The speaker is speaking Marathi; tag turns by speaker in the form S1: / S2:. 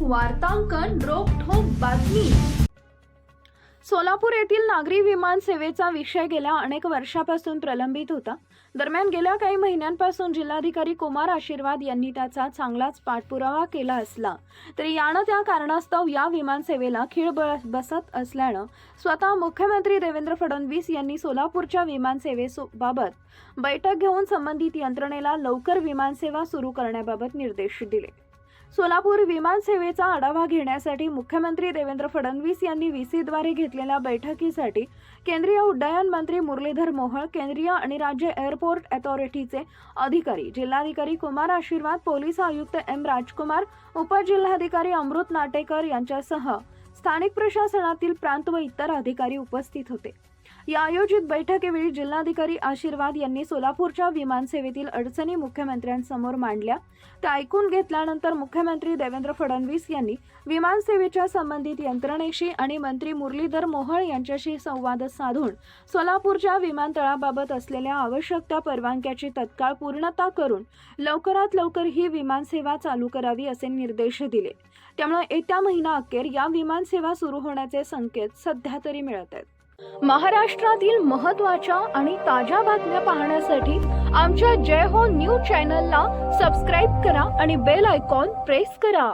S1: वार्तांकन रोखोक बातमी. सोलापूर येथील नागरी विमान सेवेचा विषय गेल्या अनेक वर्षापासून प्रलंबित होता. दरम्यान गेल्या काही महिन्यांपासून जिल्हाधिकारी कुमार आशीर्वाद यांनी त्याचा चांगलाच पाठपुरावा केला असला तरी यानं त्या कारणास्तव या विमान सेवेला खीळ बसत असल्यानं स्वतः मुख्यमंत्री देवेंद्र फडणवीस यांनी सोलापूरच्या विमान सेवेबाबत बैठक घेऊन संबंधित यंत्रणेला लवकर विमानसेवा सुरू करण्याबाबत निर्देश दिले. सोलापूर विमान सेवेचा आढावा घेण्यासाठी मुख्यमंत्री देवेंद्र फडणवीस यांनी व्हीसीद्वारे घेतलेल्या बैठकीसाठी केंद्रीय उड्डयन मंत्री मुरलीधर मोहोळ केंद्रीय आणि राज्य एअरपोर्ट अथॉरिटीचे अधिकारी जिल्हाधिकारी कुमार आशीर्वाद पोलीस आयुक्त एम राजकुमार उपजिल्हाधिकारी अमृत नाटेकर यांच्यासह स्थानिक प्रशासनातील प्रांत व इतर अधिकारी उपस्थित होते. या आयोजित बैठकीवेळी जिल्हाधिकारी आशीर्वाद यांनी सोलापूरच्या विमानसेवेतील अडचणी मुख्यमंत्र्यांसमोर मांडल्या. त्या ऐकून घेतल्यानंतर मुख्यमंत्री देवेंद्र फडणवीस यांनी विमानसेवेच्या संबंधित यंत्रणेशी आणि मंत्री मुरलीधर मोहोळ यांच्याशी संवाद साधून सोलापूरच्या विमानतळाबाबत असलेल्या आवश्यक त्या परवानग्याची तत्काळ पूर्णता करून लवकरात लवकर ही विमानसेवा चालू करावी असे निर्देश दिले. त्यामुळे येत्या महिना अखेर या विमान विमानसेवा सुरू होण्याचे संकेत सध्या तरी मिळत आहेत. महाराष्ट्रातील महत्त्वाच्या आणि ताज्या बातम्या पाहण्यासाठी आमच्या जय हो न्यूज चॅनलला सबस्क्राईब करा आणि बेल आयकॉन प्रेस करा.